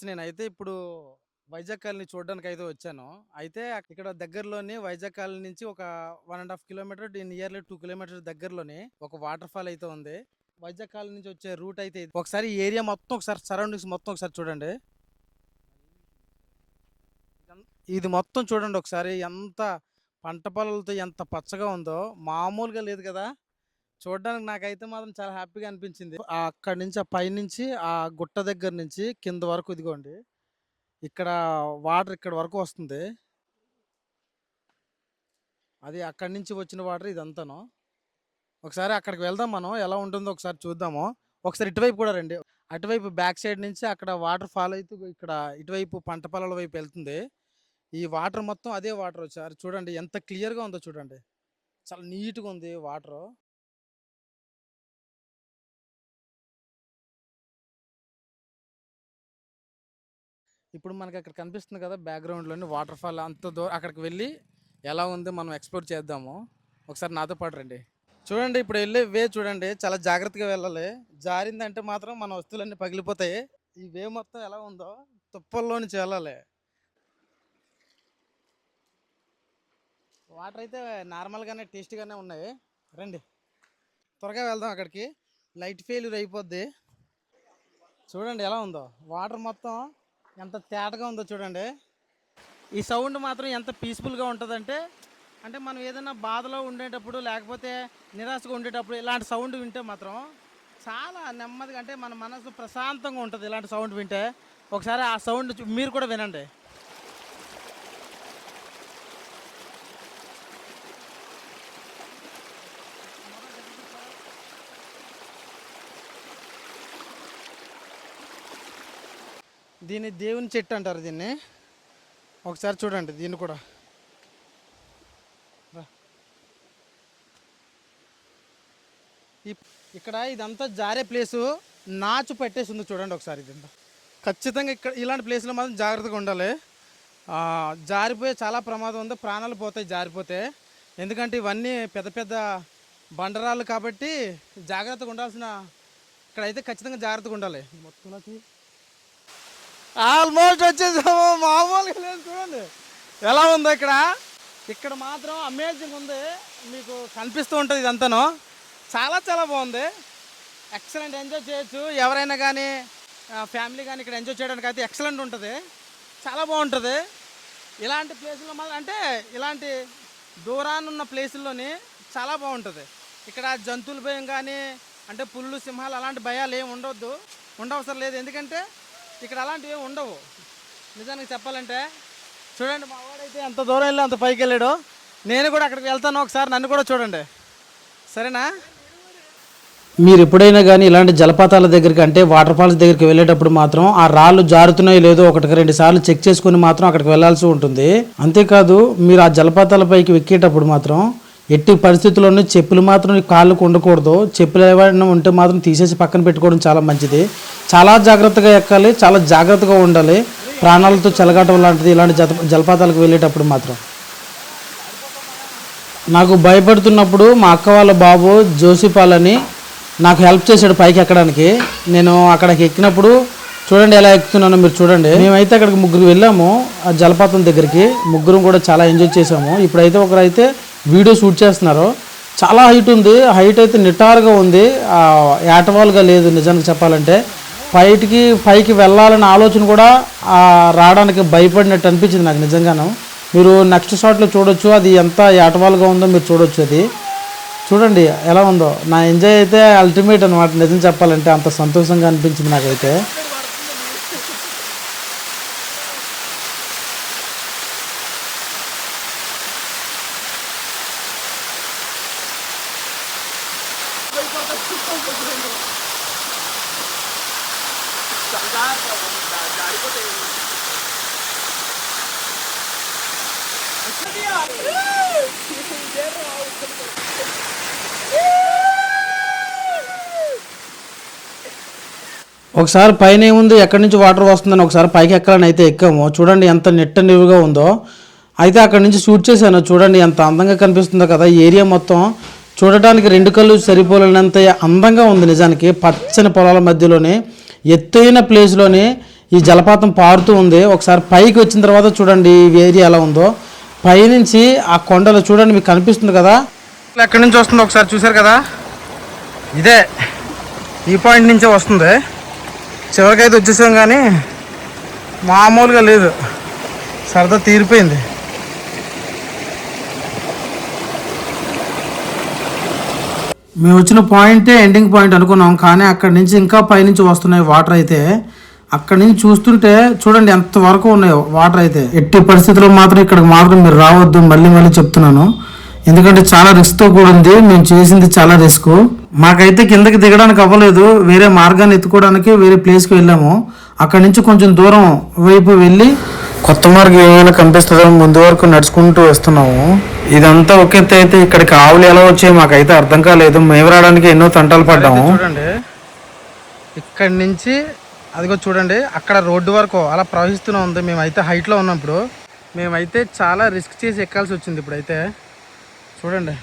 Friends నేనైతే ఇప్పుడు Vizag colony చూడడానికి అయితే వచ్చాను. అయితే ఇక్కడ దగ్గరలోని వైజాగ్ కాలనీ నుంచి ఒక one and half kilometre nearly two kilometres దగ్గరలోని ఒక వాటర్ ఫాల్ అయితే ఉంది. వైజాగ్ కాలనీ నుంచి వచ్చే రూట్ అయితే ఒకసారి ఏరియా మొత్తం ఒకసారి సరౌండింగ్స్ మొత్తం ఒకసారి చూడండి. ఇది మొత్తం చూడండి ఒకసారి ఎంత పంట పొలాలతో ఎంత పచ్చగా ఉందో. మామూలుగా లేదు కదా. చూడడానికి నాకైతే మాత్రం చాలా హ్యాపీగా అనిపించింది. అక్కడి నుంచి ఆ పైనుంచి ఆ గుట్ట దగ్గర నుంచి కింద వరకు ఇదిగోండి. ఇక్కడ వాటర్ ఇక్కడ వరకు వస్తుంది. అది అక్కడి నుంచి వచ్చిన వాటర్ ఇదంతాను. ఒకసారి అక్కడికి వెళ్దాం మనం. ఎలా ఉంటుందో ఒకసారి చూద్దాము. ఒకసారి ఇటువైపు కూడా రండి. అటువైపు బ్యాక్ సైడ్ నుంచి అక్కడ వాటర్ ఫాల్ అయితే ఇక్కడ ఇటువైపు పంట పొలాల వైపు వెళ్తుంది. ఈ వాటర్ మొత్తం అదే వాటర్ వచ్చారు. చూడండి ఎంత క్లియర్గా ఉందో చూడండి. చాలా నీట్గా ఉంది వాటర్. ఇప్పుడు మనకి అక్కడ కనిపిస్తుంది కదా బ్యాక్గ్రౌండ్లోని వాటర్ ఫాల్ అంత దూరం అక్కడికి వెళ్ళి ఎలా ఉంది మనం ఎక్స్ప్లోర్ చేద్దాము. ఒకసారి నాతో పాటు రండి. చూడండి ఇప్పుడు వెళ్ళే వే చూడండి చాలా జాగ్రత్తగా వెళ్ళాలి. జారిందంటే మాత్రం మన వస్తువులన్నీ పగిలిపోతాయి. ఈ వే మొత్తం ఎలా ఉందో తుప్పల్లో నుంచి వెళ్ళాలి వాటర్ అయితే నార్మల్గానే టేస్ట్గానే ఉన్నాయి. రండి. త్వరగా వెళ్దాం అక్కడికి. లైట్ ఫెయిల్యూర్ అయిపోద్ది. చూడండి ఎలా ఉందో. వాటర్ మొత్తం ఎంత తేటగా ఉందో చూడండి. ఈ సౌండ్ మాత్రం ఎంత పీస్ఫుల్గా ఉంటుందంటే అంటే మనం ఏదైనా బాధలో ఉండేటప్పుడు లేకపోతే నిరాశగా ఉండేటప్పుడు ఇలాంటి సౌండ్ వింటే మాత్రం చాలా నెమ్మదిగా అంటే మన మనసు ప్రశాంతంగా ఉంటుంది ఇలాంటి సౌండ్ వింటే. ఒకసారి ఆ సౌండ్ చూ- మీరు కూడా వినండి. దీన్ని దేవుని చెట్టు అంటారు దీన్ని. ఒకసారి చూడండి దీన్ని కూడా. ఇక్కడ ఇదంతా జారే ప్లేసు. నాచు పెట్టేసి ఉంది చూడండి ఒకసారి ఇదంతా ఖచ్చితంగా ఇక్కడ ఇలాంటి ప్లేస్లో మాత్రం జాగ్రత్తగా ఉండాలి. జారిపోయే చాలా ప్రమాదం ఉంది. ప్రాణాలు పోతాయి జారిపోతే. ఎందుకంటే ఇవన్నీ పెద్ద పెద్ద బండరాళ్ళు కాబట్టి జాగ్రత్తగా ఉండాల్సిన ఇక్కడైతే ఖచ్చితంగా జాగ్రత్తగా ఉండాలి. మొత్తం ఆల్మోస్ట్ వచ్చేసాము. మామూలుగా లేదు చూడండి. ఎలా ఉందో ఇక్కడ? ఇక్కడ మాత్రం అమేజింగ్ ఉంది. మీకు కనిపిస్తూ ఉంటుంది ఇదంతాను. చాలా చాలా బాగుంది. ఎక్సలెంట్ ఎంజాయ్ చేయొచ్చు. ఎవరైనా కానీ ఫ్యామిలీ కానీ ఇక్కడ ఎంజాయ్ చేయడానికి అయితే ఎక్సలెంట్ ఉంటుంది. చాలా బాగుంటుంది. ఇలాంటి ప్లేసుల్లో మాత్రం అంటే ఇలాంటి దూరాన్ని ఉన్న ప్లేసుల్లోని చాలా బాగుంటుంది. ఇక్కడ జంతువుల భయం కానీ అంటే పుల్లు సింహాలు అలాంటి భయాలు ఏమి ఉండవద్దు ఉండవసరం లేదు. ఎందుకంటే ఇక్కడ అలాంటివి ఏమి ఉండవు. నిజానికి చెప్పాలంటే చూడండి మా వాడైతే ఎంత దూరం వెళ్ళి అంత పైకి వెళ్ళాడు. నేను కూడా అక్కడికి వెళ్తాను ఒకసారి నన్ను కూడా చూడండి. సరేనా? మీరు ఎప్పుడైనా కానీ ఇలాంటి జలపాతాల దగ్గరికి అంటే వాటర్ ఫాల్స్ దగ్గరికి వెళ్ళేటప్పుడు మాత్రం ఆ రాళ్ళు జారుతున్నాయో లేదో ఒకటికి రెండు సార్లు చెక్ చేసుకుని మాత్రం అక్కడికి వెళ్ళాల్సి ఉంటుంది. అంతేకాదు మీరు ఆ జలపాతాల పైకి ఎక్కేటప్పుడు మాత్రం ఎట్టి పరిస్థితుల్లోనూ చెప్పులు మాత్రం కాళ్ళకు ఉండకూడదు. చెప్పులు ఏమైనా ఉంటే మాత్రం తీసేసి పక్కన పెట్టుకోవడం చాలా మంచిది. చాలా జాగ్రత్తగా ఎక్కాలి చాలా జాగ్రత్తగా ఉండాలి. ప్రాణాలతో చెలగాటం లాంటిది ఇలాంటి జలపాతాలకు వెళ్ళేటప్పుడు మాత్రం. నాకు భయపడుతున్నప్పుడు మా అక్క వాళ్ళ బాబు జోసిపాలని అని నాకు హెల్ప్ చేశాడు పైకి ఎక్కడానికి. నేను అక్కడికి ఎక్కినప్పుడు చూడండి ఎలా ఎక్కుతున్నానో మీరు చూడండి. మేమైతే అక్కడికి ముగ్గురు వెళ్ళాము ఆ జలపాతం దగ్గరికి. ముగ్గురం కూడా చాలా ఎంజాయ్ చేసాము ఇప్పుడైతే ఒకరైతే వీడియో షూట్ చేస్తున్నారు. చాలా హైట్ ఉంది. హైట్ అయితే నిటారుగా ఉంది. ఏటవాలుగా లేదు నిజానికి చెప్పాలంటే. ఫైట్కి పైకి వెళ్ళాలనే ఆలోచన కూడా రావడానికి భయపడినట్టు అనిపించింది నాకు నిజంగాను. మీరు నెక్స్ట్ షాట్లో చూడొచ్చు. అది ఎంత ఏటవాలుగా ఉందో మీరు చూడొచ్చు అది. చూడండి ఎలా ఉందో. నా ఎంజాయ్ అయితే అల్టిమేట్ అనమాట నిజం చెప్పాలంటే అంత సంతోషంగా అనిపించింది నాకైతే. ఒకసారి పైన ఏముంది? ఎక్కడి నుంచి వాటర్ వస్తుందని ఒకసారి పైకి ఎక్కాలని అయితే ఎక్కాము. చూడండి ఎంత నిట్ట నిలువుగా ఉందో. అయితే అక్కడి నుంచి షూట్ చేశాను. చూడండి ఎంత అందంగా కనిపిస్తుందో కదా ఏరియా మొత్తం. చూడటానికి రెండు కళ్ళు సరిపోలేనంత అందంగా ఉంది నిజానికి. పచ్చని పొలాల మధ్యలోనే. ఎత్తైన ప్లేస్లోనే ఈ జలపాతం పారుతూ ఉంది. ఒకసారి పైకి వచ్చిన తర్వాత చూడండి ఈ ఏరియా ఎలా ఉందో. పైనుంచి ఆ కొండలు చూడండి మీకు కనిపిస్తుంది కదా. ఎక్కడి నుంచి వస్తుందో ఒకసారి చూసారు కదా? ఇదే. ఈ పాయింట్ నుంచే వస్తుంది. చివరికైతే వచ్చేసాం కానీ మామూలుగా లేదు. సరదా తీరిపోయింది. మేము వచ్చిన పాయింటే ఎండింగ్ పాయింట్ అనుకున్నాం కానీ అక్కడి నుంచి ఇంకా పైనుంచి వస్తున్నాయి వాటర్ అయితే. అక్కడి నుంచి చూస్తుంటే చూడండి ఎంత వరకు ఉన్నాయో వాటర్ అయితే. ఎట్టి పరిస్థితుల్లో మాత్రం ఇక్కడికి మాత్రం మీరు రావద్దు మళ్ళీ మళ్ళీ చెప్తున్నాను. ఎందుకంటే చాలా రిస్క్తో కూడింది మేము చేసింది చాలా రిస్క్ మాకైతే కిందకి దిగడానికి అవ్వలేదు వేరే మార్గాన్ని ఎత్తుకోవడానికి వేరే ప్లేస్కి వెళ్ళాము. అక్కడి నుంచి కొంచెం దూరం వైపు వెళ్ళి కొత్త మార్గం ఏమైనా కనిపిస్తుందో ముందు వరకు నడుచుకుంటూ వస్తున్నాము. ఇదంతా ఒక అయితే ఇక్కడికి ఆవులు ఎలా వచ్చాయి మాకైతే అర్థం కాలేదు. మేము రావడానికి ఎన్నో తంటాలు పడ్డాము. చూడండి. ఇక్కడి నుంచి అదిగో చూడండి అక్కడ రోడ్డు వరకు అలా ప్రవహిస్తూనే ఉంది. మేమైతే హైట్లో ఉన్నప్పుడు మేమైతే చాలా రిస్క్ చేసి ఎక్కాల్సి వచ్చింది ఇప్పుడైతే. చూడండి.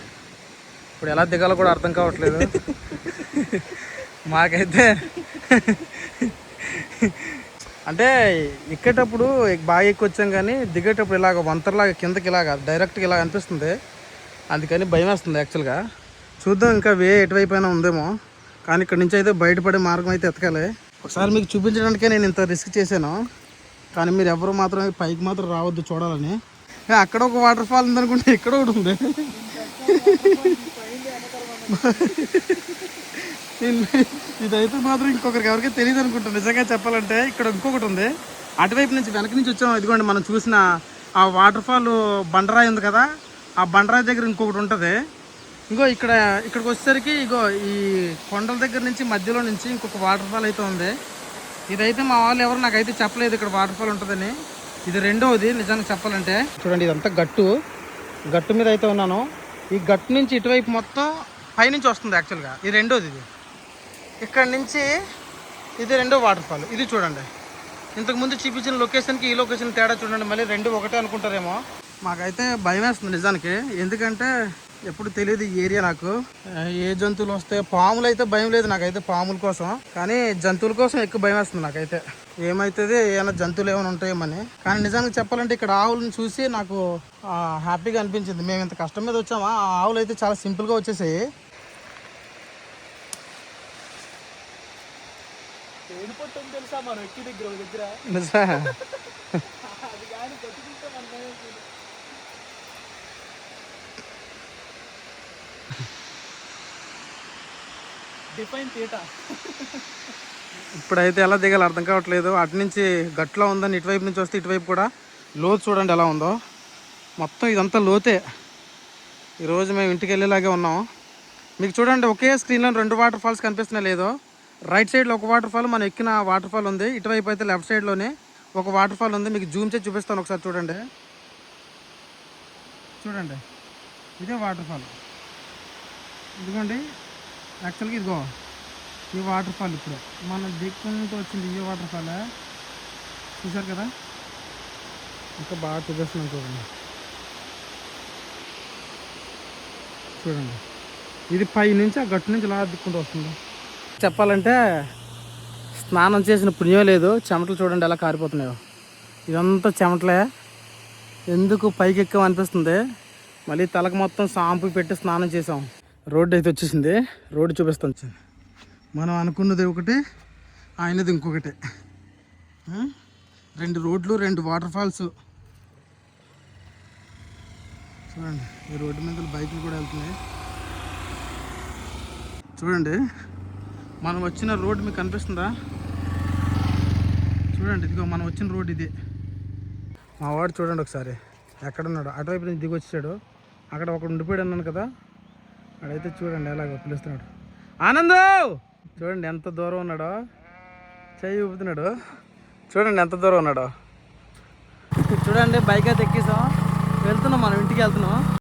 ఇప్పుడు ఎలా దిగాలో కూడా అర్థం కావట్లేదు. మాకైతే అంటే ఎక్కేటప్పుడు బాగా ఎక్కొచ్చాం కానీ దిగేటప్పుడు ఇలాగ వంతరలాగా కిందకి ఇలాగ డైరెక్ట్గా ఇలా అనిపిస్తుంది. అందుకని భయం వేస్తుంది యాక్చువల్గా. చూద్దాం ఇంకా వే ఎటువైపు అయినా ఉందేమో. కానీ ఇక్కడ నుంచి అయితే బయటపడే మార్గం అయితే ఎతకాలి. ఒకసారి మీకు చూపించడానికే నేను ఇంత రిస్క్ చేశాను. కానీ మీరు ఎవరు మాత్రం పైకి మాత్రం రావద్దు చూడాలని. అక్కడ ఒక వాటర్ ఫాల్ ఉందనుకుంటే ఇక్కడ ఒకటి ఉంది. ఇదైతే మాత్రం ఇంకొకరికి ఎవరికి తెలియదు అనుకుంటా. నిజంగా చెప్పాలంటే ఇక్కడ ఇంకొకటి ఉంది. అటువైపు నుంచి వెనక నుంచి వచ్చాం. ఇదిగోండి మనం చూసిన ఆ వాటర్ ఫాల్ బండరాయి ఉంది కదా? ఆ బండరాయి దగ్గర ఇంకొకటి ఉంటుంది. ఇంకో ఇక్కడ ఇక్కడికి వచ్చేసరికి ఇగో ఈ కొండల దగ్గర నుంచి మధ్యలో నుంచి ఇంకొక వాటర్ ఫాల్ అయితే ఉంది. ఇదైతే మా వాళ్ళు ఎవరు నాకైతే చెప్పలేదు ఇక్కడ వాటర్ ఫాల్ ఉంటుందని. ఇది రెండవది నిజానికి చెప్పాలంటే. చూడండి ఇదంతా గట్టు. గట్టు మీద అయితే ఉన్నాను. ఈ గట్టు నుంచి ఇటువైపు మొత్తం పైనుంచి వస్తుంది యాక్చువల్గా ఇది రెండోది ఇది ఇక్కడ నుంచి ఇది రెండో వాటర్ ఫాల్ ఇది చూడండి. ఇంతకుముందు చూపించిన లొకేషన్కి ఈ లొకేషన్ తేడా చూడండి. మళ్ళీ రెండు ఒకటే అనుకుంటారేమో. మాకైతే భయం వేస్తుంది నిజానికి. ఎందుకంటే ఎప్పుడు తెలియదు ఈ ఏరియా నాకు. ఏ జంతువులు వస్తే పాములు అయితే భయం లేదు నాకైతే పాముల కోసం. కానీ జంతువుల కోసం ఎక్కువ భయం వేస్తుంది నాకైతే. ఏమైతుంది? ఏమైనా జంతువులు ఏమైనా ఉంటాయేమని కానీ నిజానికి చెప్పాలంటే ఇక్కడ ఆవులను చూసి నాకు హ్యాపీగా అనిపించింది. మేము ఇంత కష్టం మీద వచ్చామా? ఆ ఆవులు అయితే చాలా సింపుల్గా వచ్చేసాయి. తెలుసా మనం ఎక్కి దగ్గర ఒక దగ్గర. నిజా అది కానీ కొట్టుకుంటే మన భయం వేస్తుంది. డిఫైన్ థియేటర్ ఇప్పుడైతే ఎలా దిగాలి అర్థం కావట్లేదు. అటు నుంచి గట్లో ఉందని ఇటువైపు నుంచి వస్తే ఇటువైపు కూడా లోతు చూడండి ఎలా ఉందో. మొత్తం ఇదంతా లోతే. ఈరోజు మేము ఇంటికి వెళ్ళేలాగే ఉన్నాం. మీకు చూడండి ఒకే స్క్రీన్లో రెండు వాటర్ ఫాల్స్ కనిపిస్తున్నాయి లేదో. రైట్ సైడ్లో ఒక వాటర్ ఫాల్ మనం ఎక్కిన వాటర్ ఫాల్ ఉంది. ఇటువైపు అయితే లెఫ్ట్ సైడ్లోనే ఒక వాటర్ ఫాల్ ఉంది. మీకు జూమ్ చేసి చూపిస్తాను ఒకసారి చూడండి. చూడండి. ఇదే వాటర్ ఫాల్. ఇదిగోండి. యాక్చువల్గా ఇదిగో ఈ వాటర్ ఫాల్ ఇప్పుడు. మన దిక్కుంటూ వచ్చింది ఈ వాటర్ ఫాల్. చూసారు కదా? ఇంకా బాగా చూపిస్తున్నాం చూడండి. చూడండి. ఇది పై నుంచి ఆ గట్టు నుంచి ఇలా దిక్కుంటూ వస్తుంది. చెప్పాలంటే స్నానం చేసిన పుణ్యం లేదు. చెమటలు చూడండి ఎలా కారిపోతున్నాయో. ఇదంతా చెమటలే. ఎందుకు పైకి ఎక్కువ అనిపిస్తుంది. మళ్ళీ తలకు మొత్తం సాంపు పెట్టి స్నానం చేసాం రోడ్డు అయితే వచ్చేసింది. రోడ్డు చూపిస్తాం మనం అనుకున్నది ఒకటి ఆయనది ఇంకొకటి. రెండు రోడ్లు రెండు వాటర్ ఫాల్స్. చూడండి ఈ రోడ్డు మీద బైకులు కూడా వెళ్తున్నాయి. చూడండి మనం వచ్చిన రోడ్ మీకు కనిపిస్తుందా? చూడండి ఇదిగో మనం వచ్చిన రోడ్ ఇది. మా వాడు చూడండి ఒకసారి ఎక్కడున్నాడు. అటువైపు నుంచి దిగి వచ్చాడు. అక్కడ ఒకడు ఉండిపోయాడు అన్నాను కదా అడైతే చూడండి ఎలాగో పిలుస్తున్నాడు. ఆనందు! చూడండి ఎంత దూరం ఉన్నాడో. చెయ్యి ఊపుతున్నాడు. చూడండి ఎంత దూరం ఉన్నాడో. చూడండి బైక్ అయితే ఎక్కేసాం. వెళ్తున్నాం మనం ఇంటికి వెళ్తున్నాం.